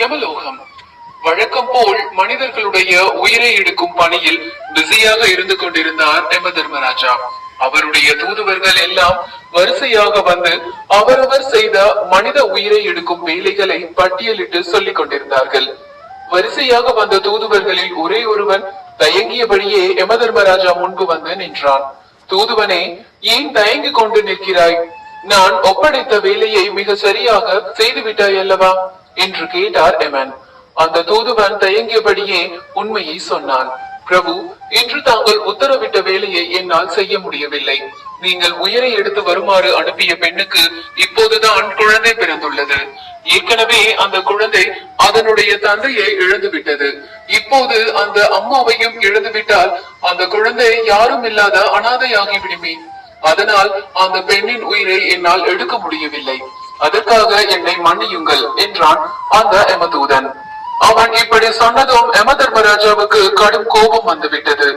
யமலோகம். வழக்கம் போல் மனிதர்களுடைய உயிரை எடுக்கும் பணியில் பிஸியாக இருந்து கொண்டிருந்தார் எம தர்மராஜா. அவருடைய தூதுவர்கள் எல்லாம் வரிசையாக வந்து அவரவர் செய்த மனித உயிரை எடுக்கும் வேலைகளை பட்டியலிட்டு சொல்லிக் கொண்டிருந்தார்கள். வரிசையாக வந்த தூதுவர்களில் ஒரே ஒருவன் தயங்கியபடியே எம தர்மராஜா முன்பு வந்து நின்றான். தூதுவனே ஏன் தயங்கிக் கொண்டு நிற்கிறாய்? நான் ஒப்படைத்த வேலையை மிக சரியாக செய்து விட்டாய் அல்லவா? என்று கேட்டார் எமன். அந்த தூதுவன் தயங்கியபடியே உண்மையை சொன்னான். பிரபு இன்று தாங்கள் உத்தரவிட்ட வேலையை என்னால் செய்ய முடியவில்லை. நீங்கள் உயிரை எடுத்து வருமாறு அனுப்பிய பெண்ணுக்கு இப்போதுதான் குழந்தை பிறந்துள்ளது. ஏற்கனவே அந்த குழந்தை அதனுடைய தந்தையை இழந்து விட்டது இப்போது அந்த அம்மாவையும் இழந்து விட்டால் அந்த குழந்தை யாரும் இல்லாத அனாதையாகி விடுமே. அதனால் அந்த பெண்ணின் உயிரை என்னால் எடுக்க முடியவில்லை. அதற்காக என்னை மன்னியுங்கள் என்றான் அந்த எமதூதன் அவன் இப்படி சொன்னதும் எம தர்மராஜாவுக்கு கடும் கோபம் வந்துவிட்டது.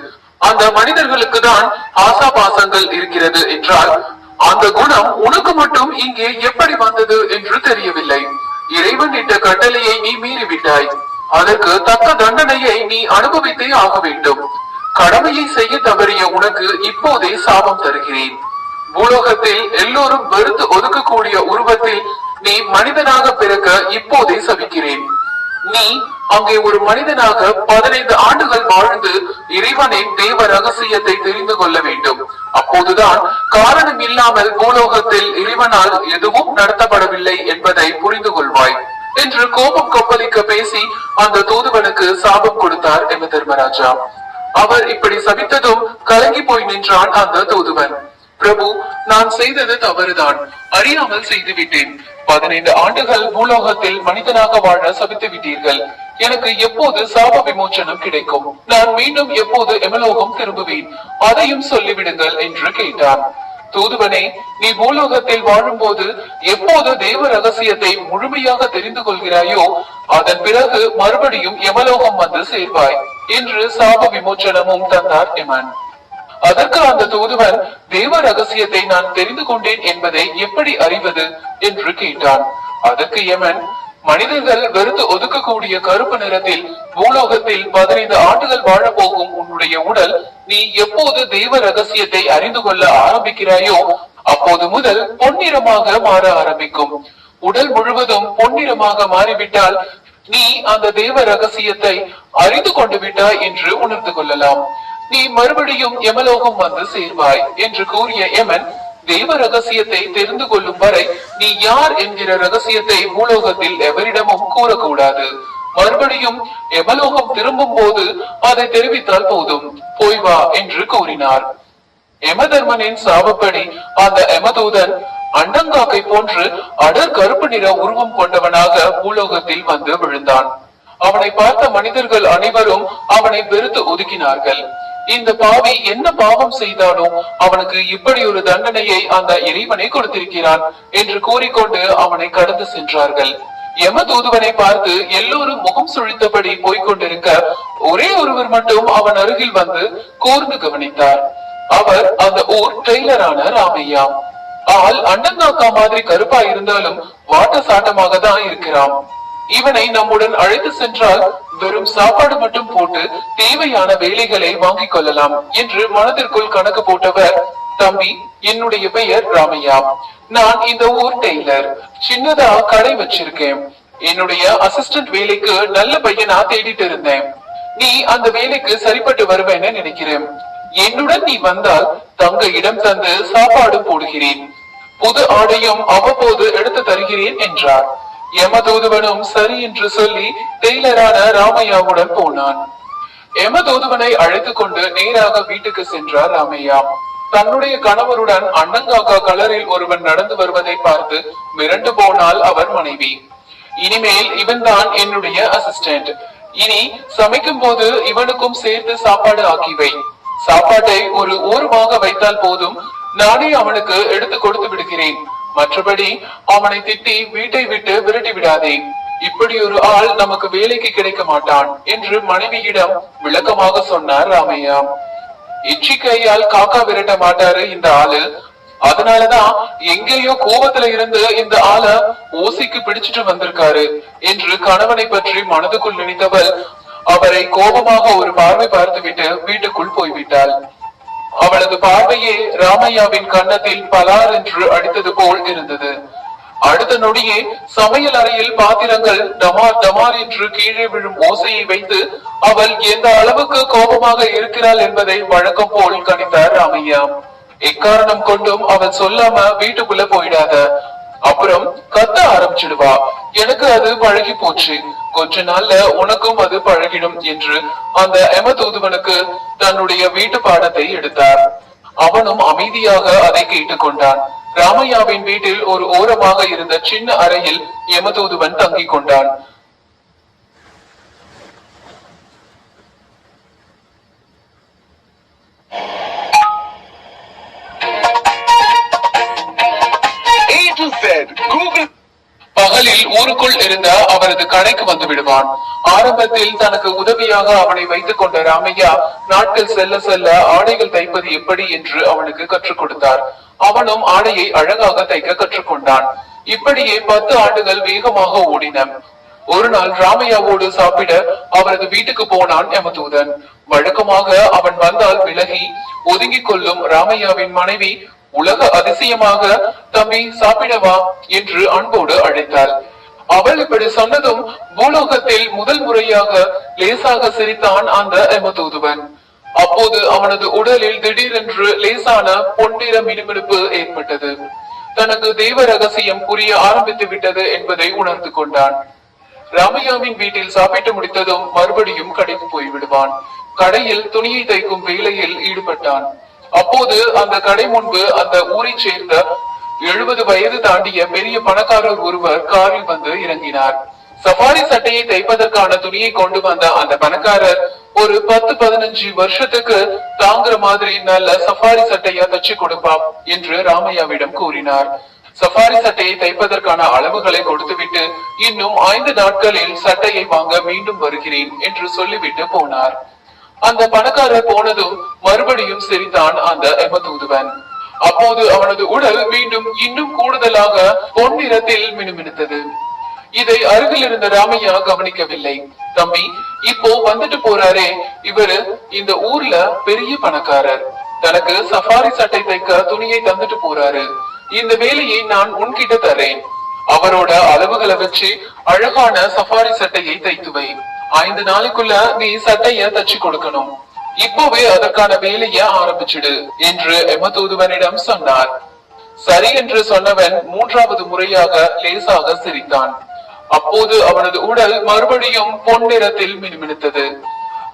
அந்த மனிதர்களுக்கு தான் ஆசாபாசங்கள் இருக்கிறது என்றால் அந்த குணம் உனக்கு மட்டும் இங்கே எப்படி வந்தது என்று தெரியவில்லை. இறைவன் இட்ட கட்டளையை நீ மீறிவிட்டாய். அதற்கு தக்க தண்டனையை நீ அனுபவித்தே ஆக வேண்டும். கடமையை செய்ய தவறிய உனக்கு இப்போதே சாபம் தருகிறேன். பூலோகத்தில் எல்லோரும் வெறுத்து ஒதுக்கக்கூடிய நீ மனிதனாக பிறக்க இப்போதே சபிக்கிறேன். நீ அங்கே ஒரு மனிதனாக பதினைந்து ஆண்டுகள் வாழ்ந்து இறைவனின் தேவ ரகசியத்தை தெரிந்து கொள்ள வேண்டும். அப்போதுதான் காரணம் இல்லாமல் பூலோகத்தில் இறைவனால் எதுவும் நடத்தப்படவில்லை என்பதை புரிந்து கொள்வாய். என்று கோபம் கொப்பளிக்க பேசி அந்த தூதுவனுக்கு சாபம் கொடுத்தார் எம தர்மராஜா. அவர் இப்படி சபித்ததும் கலங்கி போய் நின்றான் அந்த தூதுவன். பிரபு நான் செய்தது தவறுதான். அறியாமல் செய்துவிட்டேன். பதினைந்து ஆண்டுகள் பூலோகத்தில் மனிதனாக வாழ சபித்து விட்டீர்கள். எனக்கு எப்போது சாப விமோச்சனம் கிடைக்கும்? நான் மீண்டும் எப்போது எமலோகம் திரும்புவேன்? அதையும் சொல்லிவிடுங்கள் என்று கேட்டான். தூதுவனே நீ பூலோகத்தில் வாழும்போது எப்போது தெய்வ ரகசியத்தை முழுமையாக தெரிந்து கொள்கிறாயோ அதன் பிறகு மறுபடியும் எமலோகம் வந்து சேர்வாய் என்று சாப விமோச்சனமும் தந்தார் எமன். அதற்கு அந்த தூதுவன் தெய்வ ரகசியத்தை நான் தெரிந்து கொண்டேன் என்பதை எப்படி அறிவது? என்று கேட்டான் அதற்கு யமன் மனிதர்கள் வெறுத்து ஒதுக்கக்கூடிய கருப்பு நிறத்தில் பூலோகத்தில் பதினைந்து ஆண்டுகள் வாழப் போகும் உன்னுடைய உடல் நீ எப்போது தெய்வ ரகசியத்தை அறிந்து கொள்ள ஆரம்பிக்கிறாயோ அப்போது முதல் பொன்னிறமாக மாற ஆரம்பிக்கும். உடல் முழுவதும் பொன்னிறமாக மாறிவிட்டால் நீ அந்த தெய்வ ரகசியத்தை அறிந்து கொண்டு விட்டாய் என்று உணர்ந்து கொள்ளலாம். நீ மறுபடியும் யமலோகம் வந்து சேர்வாய் என்று கூறிய யமன் தெய்வ ரகசியத்தை தெரிந்து கொள்ளும் வரை நீ யார் என்கிற ரகசியத்தை பூலோகத்தில் எவரிடமும் கூறக்கூடாது. மறுபடியும் எமலோகம் திரும்பும் போது அதை தெரிவித்தால் போதும். போய் வா என்று கூறினார். எமதர்மனின் சாபப்படி அந்த எமதூதன் அண்டங்காக்கை போன்று அடர் கருப்பு நிற உருவம் கொண்டவனாக பூலோகத்தில் வந்து விழுந்தான். அவனை பார்த்த மனிதர்கள் அனைவரும் அவனை வெறுத்து ஒதுக்கினார்கள். இந்த பாவி என்ன பாவம் செய்தானோ அவனுக்கு இப்படி ஒரு தண்டனையை அந்த இறைவனை கொடுத்திருக்கிறான் என்று கூறிக்கொண்டு அவனை கடந்து சென்றார்கள். யம தூதுவனை பார்த்து எல்லோரும் முகம் சுழித்தபடி போய்கொண்டிருக்க ஒரே ஒருவர் மட்டும் அவன் அருகில் வந்து கூர்ந்து கவனித்தார். அவர் அந்த ஊர் டெய்லரான ராமையா. ஆள் அண்டங்காக்கா மாதிரி கருப்பா இருந்தாலும் வாட்ட சாட்டமாக தான் இருக்கிறான். இவனை நம்முடன் அழைத்து சென்றால் வெறும் சாப்பாடு மட்டும் போட்டு தேவையான வேலைகளை வாங்கிக் கொள்ளலாம் என்று மனதிற்குள் கணக்கு போட்டவர் தம்பி என்னுடைய பெயர் ராமையா. நான் இந்த ஊர் டெய்லர். சின்னதா கடை வச்சிருக்கேன். என்னுடைய அசிஸ்டன்ட் வேலைக்கு நல்ல பையனா தேடிட்டு இருந்தேன். நீ அந்த வேலைக்கு சரிப்பட்டு வருவேன்னு நினைக்கிறேன். என்னுடன் நீ வந்தால் தங்க இடம் தந்து சாப்பாடு போடுகிறேன். புது ஆடையும் அவ்வப்போது எடுத்து தருகிறேன் என்றார். யமதூதுவனும் சரி என்று சொல்லி டெய்லரான ராமையாவுடன் போனான். யமதூதுவனை அழைத்துக் கொண்டு நேராக வீட்டுக்கு சென்றார் ராமையா. தன்னுடைய கணவருடன் அண்ணங்காக்கா கலரில் ஒருவன் நடந்து வருவதை பார்த்து மிரண்டு போனால் அவர் மனைவி. இனிமேல் இவன்தான் என்னுடைய அசிஸ்டன்ட் இனி சமைக்கும் போது இவனுக்கும் சேர்த்து சாப்பாடு ஆக்கி வை சாப்பாட்டை ஒரு ஓரமாக வைத்தால் போதும். நானே அவனுக்கு எடுத்து கொடுத்து விடுகிறேன். மற்றபடி அவனை திட்டி வீட்டை விட்டு விரட்டி விடாதே. இப்படி ஒரு ஆள் நமக்கு வேலைக்கு கிடைக்க மாட்டான் என்று மனைவியிடம் விளக்கமாக சொன்னார் ராமையா. எச்சி கையால் காக்கா விரட்ட மாட்டாரு இந்த ஆளு. அதனாலதான் எங்கேயோ கோபத்துல இருந்து இந்த ஆள ஓசிக்கு பிடிச்சிட்டு வந்திருக்காரு என்று கணவனை பற்றி மனதுக்குள் நினைத்தவள் அவரை கோபமாக ஒரு பார்வை பார்த்துவிட்டு வீட்டுக்குள் போய்விட்டாள். அவளது பார்வையே ராமையாவின் கன்னத்தில் பலார் என்று அடித்தது போல் இருந்தது. அடுத்த நொடியே சமையல் அறையில் பாத்திரங்கள் டமார் டமார் என்று கீழே விழும் ஓசையை வைத்து அவள் எந்த அளவுக்கு கோபமாக இருக்கிறாள் என்பதை வழக்கம் போல் கணித்தார் ராமையா. எக்காரணம் கொண்டும் அவள் சொல்லாம வீட்டுக்குள்ள போயிடாத. அப்புறம் கத்த ஆரம்பிச்சிடுவா. எனக்கு அது பழகி போச்சு. கொஞ்ச நாள்ல உனக்கும் அது பழகிடும் என்று அந்த எம தூதுவனுக்கு தன்னுடைய வீட்டு பாடத்தை எடுத்தார். அவனும் அமைதியாக அதை கேட்டுக்கொண்டான் ராமையாவின் வீட்டில் ஒரு ஓரமாக இருந்த சின்ன அறையில் எமதூதுவன் தங்கிக் கொண்டான். கூகுள் பகலில் ஊருக்குள் இருந்த அவரது கடைக்கு வந்து விடுவான். ஆரம்பத்தில் தனக்கு உதவியாக அவனை வைத்துக் கொண்ட ராமையா நாட்கள் செல்ல செல்ல ஆடைகள் தைப்பது எப்படி? என்று அவனுக்கு கற்றுக் கொடுத்தார். அவனும் ஆடையை அழகாக தைக்க கற்றுக்கொண்டான் இப்படியே பத்து ஆண்டுகள் வேகமாக ஓடின. ஒரு நாள் ராமையாவோடு சாப்பிட அவரது வீட்டுக்கு போனான் யமதூதன். வழக்கமாக அவன் வந்தால் விலகி ஒதுங்கிக் கொள்ளும் ராமையாவின் மனைவி உலக அதிசயமாக தம்பி சாப்பிடவா? என்று அன்போடு அழைத்தாள். அவள் இப்படி சொன்னதும் பூலோகத்தில் முதல் முறையாக லேசாக சிரித்தான் அந்த எமதூதுவன் அப்போது அவனது உடலில் திடீரென்று லேசான பொன்னிற மினுமினுப்பு ஏற்பட்டது. தனக்கு தெய்வ ரகசியம் புரிய ஆரம்பித்து விட்டது என்பதை உணர்ந்து கொண்டான். ராமையாவின் வீட்டில் சாப்பிட்டு முடித்ததும் மறுபடியும் கடைக்கு போய் விடுவான் கடையில் துணியை தைக்கும் வேலையில் ஈடுபட்டான். அப்போது அந்த கடை முன்பு அந்த ஊரை சேர்ந்த எழுபது வயது தாண்டிய பெரிய பணக்காரர் ஒருவர் காரில் வந்து இறங்கினார். சஃபாரி சட்டையை தைப்பதற்கான துணியை கொண்டு வந்த அந்த பணக்காரர் ஒரு பத்து பதினஞ்சு வருஷத்துக்கு தாங்குற மாதிரி நல்ல சஃபாரி சட்டையா தச்சு கொடுப்பாம் என்று ராமையாவிடம் கூறினார். சஃபாரி சட்டையை தைப்பதற்கான அளவுகளை கொடுத்துவிட்டு இன்னும் ஐந்து நாட்களில் சட்டையை வாங்க மீண்டும் வருகிறேன் என்று சொல்லிவிட்டு போனார். அந்த பணக்காரர் போனதும் மறுபடியும் சிரித்தான் அந்த எமதூதுவன். அப்போது அவனது உடல் மீண்டும் இன்னும் கூடுதலாக பொன்னிறத்தில் மினுமினுத்தது. இதை அருகில் இருந்த ராமையா கவனிக்கவில்லை. தம்பி இப்போ வந்துட்டு போறாரே. இவரு இந்த ஊர்ல பெரிய பணக்காரர். தனக்கு சஃபாரி சட்டை தைக்க துணியை தந்துட்டு போறாரு. இந்த வேலையை நான் உன்கிட்ட தரேன் அவரோட அளவுகளை வச்சு அழகான சஃபாரி சட்டையை தைத்து வை. ஐந்து நாளைக்குள்ள நீ சட்டைய தச்சு கொடுக்கணும். இப்போவே அதற்கான வேலைய ஆரம்பிச்சிடு என்று எமதூதுவனிடம் சொன்னார். சரி என்று சொன்னவன் மூன்றாவது முறையாக லேசாக சிரித்தான். அப்போது அவனது உடல் மறுபடியும் பொன்னிறத்தில் மினுமினுத்தது.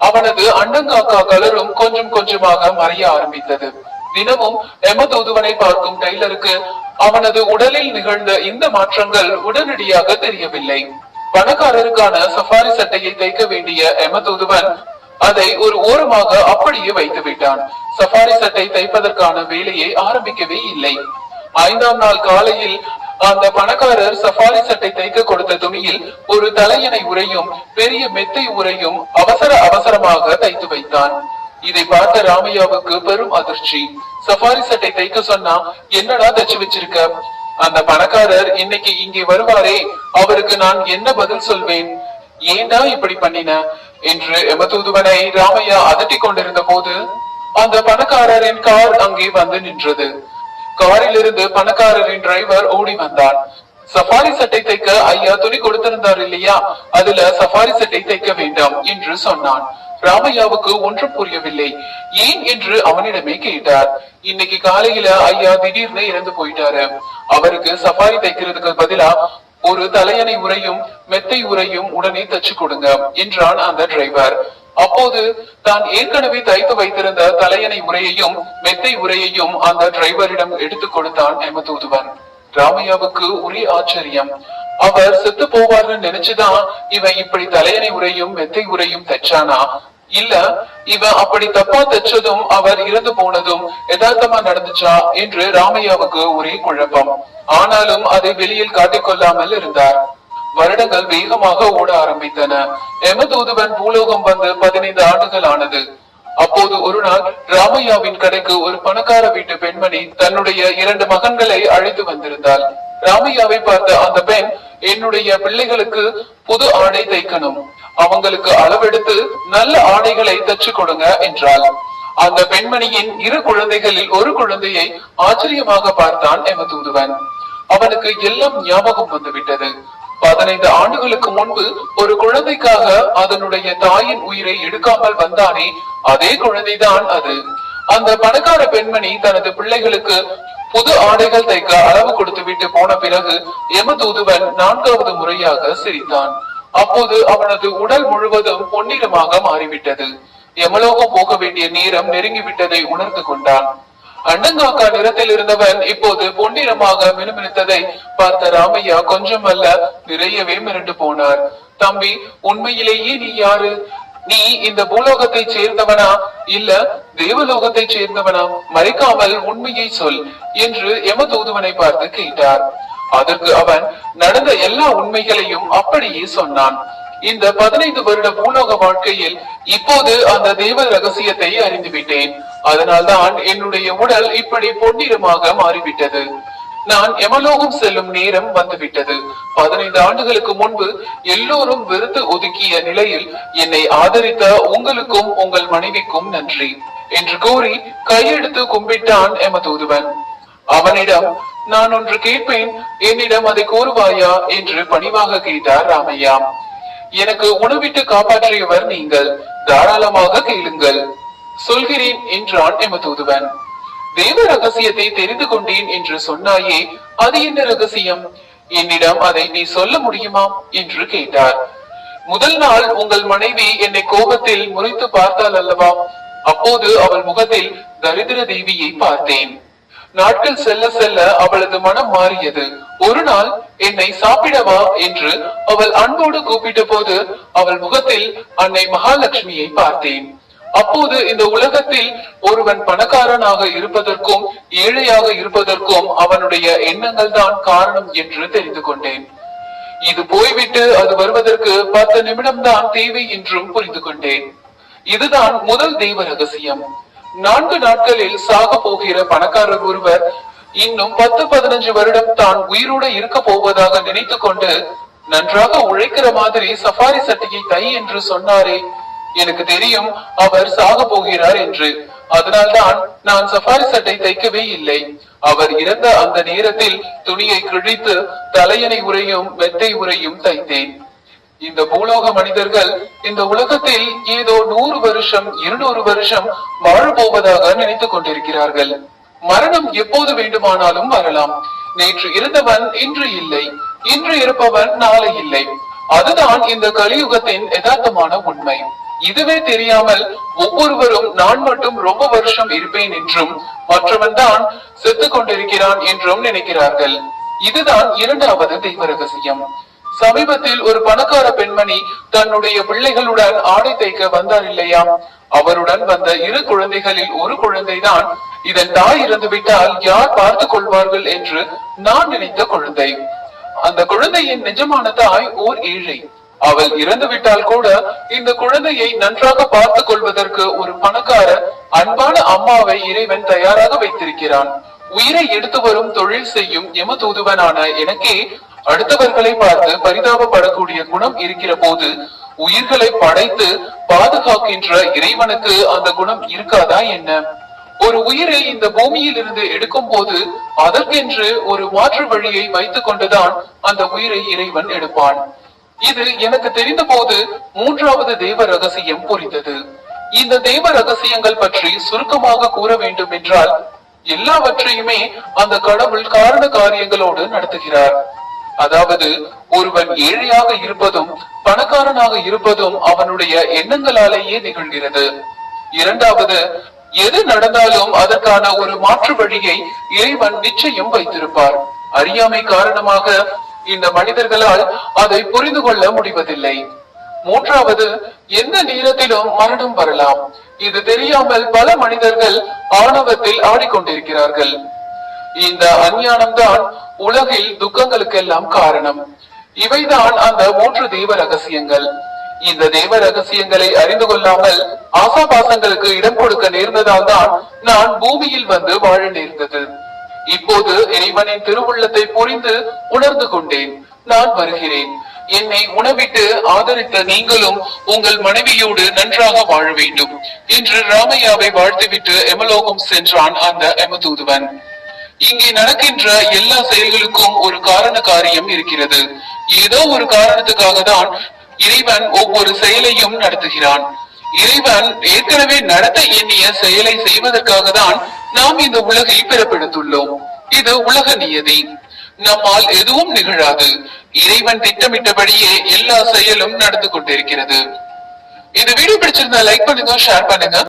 அவனது அண்டங்காக்கா கலரும் கொஞ்சம் கொஞ்சமாக மறைய ஆரம்பித்தது. தினமும் எமதூதுவனை பார்க்கும் டெய்லருக்கு அவனது உடலில் நிகழ்ந்த இந்த மாற்றங்கள் உடனடியாக தெரியவில்லை. பணக்காரருக்கான சஃபாரி சட்டையை தைக்க வேண்டிய எமதூதுவன் அதை ஒரு ஓரமாக அப்படியே வைத்து விட்டான் சஃபாரி சட்டை தைப்பதற்கான வேலையை ஆரம்பிக்கவே இல்லை. ஐந்தாம் நாள் காலையில் அந்த பணக்காரர் சஃபாரி சட்டை தைக்க கொடுத்த துணியில் ஒரு தலையணை உரையும் பெரிய மெத்தை உரையும் அவசர அவசரமாக தைத்து வைத்தான். இதை பார்த்த ராமையாவுக்கு பெரும் அதிர்ச்சி. சஃபாரி சட்டை தைக்க சொன்னா என்னடா தச்சு வச்சிருக்க? அந்த பணக்காரர் இன்னைக்கு இங்கே வருவாரே அவருக்கு நான் என்ன பதில் சொல்வேன்? ஏண்டா இப்படி பண்ணின? என்று எமதூதுவனை ராமையா அதட்டிக் கொண்டிருந்த போது அந்த பணக்காரரின் கார் அங்கே வந்து நின்றது. காரில் இருந்து பணக்காரரின் டிரைவர் ஓடி வந்தான். சஃபாரி சட்டை தைக்க ஐயா துணி கொடுத்திருந்தார் இல்லையா? அதுல சஃபாரி சட்டை தைக்க வேண்டாம் என்று சொன்னான். ராமையாவுக்கு ஒன்றும் புரியவில்லை. ஏன் என்று அவனிடமே கேட்டார். இன்னைக்கு காலையில ஐயா திடீர்னு இறந்து போயிட்டாரு. அவருக்கு சஃபாரி தைக்கிறதுக்கு பதிலா ஒரு தலையணை உரையும் மெத்தை உரையும் உடனே தச்சு கொடுங்க என்றான் அந்த டிரைவர். அப்போது தான் ஏற்கனவே தைத்து வைத்திருந்த தலையணை உரையையும் மெத்தை உரையையும் அந்த டிரைவரிடம் எடுத்துக் கொடுத்தான் எமதூதுவன் ராமையாவுக்கு ஒரே ஆச்சரியம். அவர் செத்து போவார்னு நினைச்சுதான் இவன் இப்படி தலையணை உரையும் மெத்தை உரையும் தைச்சானா? இல்ல இவன் அப்படி தப்பா தைச்சதும் அவர் இறந்து போனதும் யதார்த்தமா நடந்துச்சா என்று ராமையாவுக்கு ஒரே குழப்பம். ஆனாலும் அதை வெளியில் காட்டிக்கொள்ளாமல் இருந்தார். வருடங்கள் வேகமாக ஓட ஆரம்பித்தன. எமதூதுவன் பூலோகம் வந்து பதினைந்து ஆண்டுகள் ஆனது. அப்போது ஒரு நாள் ராமையாவின் கடைக்கு ஒரு பணக்கார வீட்டு பெண்மணி தன்னுடைய இரண்டு மகன்களை அழைத்து வந்திருந்தாள். ராமையாவை பார்த்த அந்த பெண் என்னுடைய பிள்ளைகளுக்கு புது ஆடை தைக்கணும். அவங்களுக்கு அளவெடுத்து நல்ல ஆடைகளை தச்சு கொடுங்க என்றாள். அந்த பெண்மணியின் இரு குழந்தைகளில் ஒரு குழந்தையை ஆச்சரியமாக பார்த்தான் எம தூதுவன் அவனுக்கு எல்லாம் ஞாபகம் வந்துவிட்டது. பதினைந்து ஆண்டுகளுக்கு முன்பு ஒரு குழந்தைக்காக அதனுடைய தாயின் உயிரை எடுக்காமல் வந்தானே அதே குழந்தைதான் அது. அந்த பணக்கார பெண்மணி தனது பிள்ளைகளுக்கு புது ஆடைகள் தைக்க அளவு கொடுத்து விட்டு போன பிறகு எமதூதுவன் நான்காவது முறையாக சிரித்தான். அப்போது அவனது உடல் முழுவதும் பொன்னிறமாக மாறிவிட்டது. எமலோகம் போக வேண்டிய நேரம் நெருங்கிவிட்டதை உணர்ந்து கொண்டான். அண்ணங்காக்கா நிறத்தில் இருந்தவன் இப்போது பொன்னிறமாக மினுமினுத்ததை பார்த்த ராமையா கொஞ்சம் அல்ல நிறையவே மிரண்டு போனார். தம்பி உண்மையிலேயே நீ யாரு? நீ இந்த பூலோகத்தை சேர்ந்தவனா? இல்ல தேவலோகத்தை சேர்ந்தவனா? மறைக்காமல் உண்மையை சொல் என்று எம தூதுவனை பார்த்து கேட்டார். அதற்கு அவன் நடந்த எல்லா உண்மைகளையும் அப்படியே சொன்னான். இந்த பதினைந்து வருட பூலோக வாழ்க்கையில் இப்போது அந்த தேவ ரகசியத்தை அறிந்துவிட்டேன். அதனால்தான் என்னுடைய உடல் இப்படி பொன்னிறமாக மாறிவிட்டது. நான் எமலோகம் செல்லும் நேரம் வந்துவிட்டது. பதினைந்து ஆண்டுகளுக்கு முன்பு எல்லோரும் வெறுத்து ஒதுக்கிய நிலையில் என்னை ஆதரித்த உங்களுக்கும் உங்கள் மனைவிக்கும் நன்றி என்று கூறி கையெடுத்து கும்பிட்டான் எமதூதுவன். அவனிடம் நான் ஒன்று கேட்பேன் என்னிடம் அதை கூறுவாயா? என்று பணிவாக கேட்டார் ராமையா. எனக்கு உணவிட்டு காப்பாற்றியவர் நீங்கள். தாராளமாக கேளுங்கள். சொல்கிறேன் என்றான் எமதூதுவன் தேவ ரகசியத்தை தெரிந்து கொண்டேன் என்று சொன்னாயே அது என்ன ரகசியம்? என்னிடம் அதை நீ சொல்ல முடியுமா? என்று கேட்டார். முதல் நாள் உங்கள் மனைவி என்னை கோபத்தில் முறைத்து பார்த்தால் அல்லவா? அப்போது அவள் முகத்தில் தரித்திர தேவியை பார்த்தேன். நாட்கள் செல்ல செல்ல அவளது மனம் மாறியது. ஒரு நாள் என்னை சாப்பிடவா? என்று அவள் அன்போடு கூப்பிட்ட போது அவள் முகத்தில் அன்னை மகாலட்சுமியை பார்த்தேன். அப்போது இந்த உலகத்தில் ஒருவன் பணக்காரனாக இருப்பதற்கும் ஏழையாக இருப்பதற்கும் அவனுடைய எண்ணங்கள் தான் காரணம் என்று தெரிந்து கொண்டேன். இது போய்விட்டு அது வருவதற்கு பத்து நிமிடம் தான் தேவை என்றும் புரிந்து கொண்டேன். இதுதான் முதல் தெய்வ ரகசியம். நான்கு நாட்களில் சாக போகிற பணக்காரர் ஒருவர் இன்னும் பத்து பதினஞ்சு வருடம் தான் உயிரோடு இருக்க போவதாக நினைத்து கொண்டு நன்றாக உழைக்கிற மாதிரி சஃபாரி சட்டையை தை என்று சொன்னாரே எனக்கு தெரியும் அவர் சாக போகிறார் என்று. அதனால்தான் நான் சஃபாரி சட்டை தைக்கவே இல்லை. அவர் இறந்த அந்த நேரத்தில் துணியை கிழித்து தலையணை உரையும் வெட்டை உரையும் தைத்தேன். இந்த பூலோக மனிதர்கள் இந்த உலகத்தில் ஏதோ நூறு வருஷம் இருநூறு வருஷம் வாழ போவதாக நினைத்துக் கொண்டிருக்கிறார்கள். மரணம் எப்போது வேண்டுமானாலும் வரலாம். நேற்று இருந்தவன் இன்று இல்லை. இன்று இருப்பவன் நாளை இல்லை. அதுதான் இந்த கலியுகத்தின் யதார்த்தமான உண்மை. இதுவே தெரியாமல் ஒவ்வொருவரும் நான் மட்டும் ரொம்ப வருஷம் இருப்பேன் என்றும் மற்றவன் தான் செத்து கொண்டிருக்கிறான் என்றும் நினைக்கிறார்கள். இதுதான் இரண்டாவது தெய்வ ரகசியம் சமீபத்தில் ஒரு பணக்கார பெண்மணி தன்னுடைய பிள்ளைகளுடன் ஆடை தைக்க வந்தார் இல்லையா? அவருடன் வந்த இரு குழந்தைகளில் ஒரு குழந்தைதான் இதன் தாய் இறந்து விட்டால் யார் பார்த்துக் கொள்வார்கள் என்று நான் நினைத்த குழந்தை. அந்த குழந்தையின் நிஜமான தாய் ஓர் ஏழை. அவள் இறந்து விட்டால் கூட இந்த குழந்தையை நன்றாக பார்த்துக் கொள்வதற்கு ஒரு பணக்கார அன்பான அம்மாவை இறைவன் தயாராக வைத்திருக்கிறான். உயிரை எடுத்து வரும் தொழில் செய்யும் எம தூதுவனான எனக்கே அடுத்தவர்களை பார்த்து பரிதாபப்படக்கூடிய குணம் இருக்கிற போது உயிர்களை படைத்து பாதுகாக்கின்ற இறைவனுக்கு அந்த குணம் இருக்காதா என்ன? ஒரு உயிரை இந்த பூமியில் இருந்து எடுக்கும் போது அதற்கென்று ஒரு மாற்று வழியை வைத்துக் கொண்டுதான் அந்த உயிரை இறைவன் எடுப்பான். இது எனக்கு தெரிந்த போது மூன்றாவது தெய்வ ரகசியம் புரிந்தது இந்த தெய்வ ரகசியங்கள் பற்றி சுருக்கமாக கூற வேண்டும் என்றால் எல்லாவற்றையுமே அந்த கடவுள் காரண காரியங்களோடு நடத்துகிறார். அதாவது ஒருவன் ஏழையாக இருப்பதும் பணக்காரனாக இருப்பதும் அவனுடைய எண்ணங்களாலேயே நிகழ்கிறது இரண்டாவது எது நடந்தாலும் அதற்கான ஒரு மாற்று வழியை இறைவன் நிச்சயம் வைத்திருப்பார். அறியாமை காரணமாக இந்த மனிதர்களால் அதை புரிந்து கொள்ள முடிவதில்லை. மூன்றாவது எந்த நேரத்திலும் மரணம் வரலாம். இது தெரியாமல் பல மனிதர்கள் ஆணவத்தில் ஆடிக்கொண்டிருக்கிறார்கள். இந்த அஞ்ஞானம்தான் உலகில் துக்கங்களுக்கெல்லாம் காரணம். இவைதான் அந்த மூன்று தெய்வ ரகசியங்கள். இந்த தேவ ரகசியங்களை அறிந்து கொள்ளாமல் ஆசாபாசங்களுக்கு இடம் கொடுக்க நேர்ந்ததால் தான் நான் பூமியில் வந்து வாழ நேர்ந்தது. இப்போது இறைவனின் திருவுள்ளத்தை புரிந்து உணர்ந்து கொண்டேன். நான் வருகிறேன். என்னை உணவிட்டு ஆதரித்த நீங்களும் உங்கள் மனைவியோடு நன்றாக வாழ வேண்டும். என்று ராமையாவை வாழ்த்துவிட்டு எமலோகம் சென்றான் அந்த எமதூதுவன். இங்கே நடக்கின்ற எல்லா செயல்களுக்கும் ஒரு காரண காரியம் இருக்கிறது. ஏதோ ஒரு காரணத்துக்காக தான் இறைவன் ஒவ்வொரு செயலையும் நடத்துகிறான். இறைவன் ஏற்கனவே நடத்த எண்ணிய செயலை செய்வதற்காக தான் நாம் இந்த உலகில் பிறப்பெடுத்துள்ளோம். இது உலக நியதி. நம்மால் எதுவும் நிகழாது. இறைவன் திட்டமிட்டபடியே எல்லா செயலும் நடந்து கொண்டிருக்கிறது. இந்த வீடியோ பிடிச்சிருந்தா லைக் பண்ணுங்க ஷேர் பண்ணுங்க.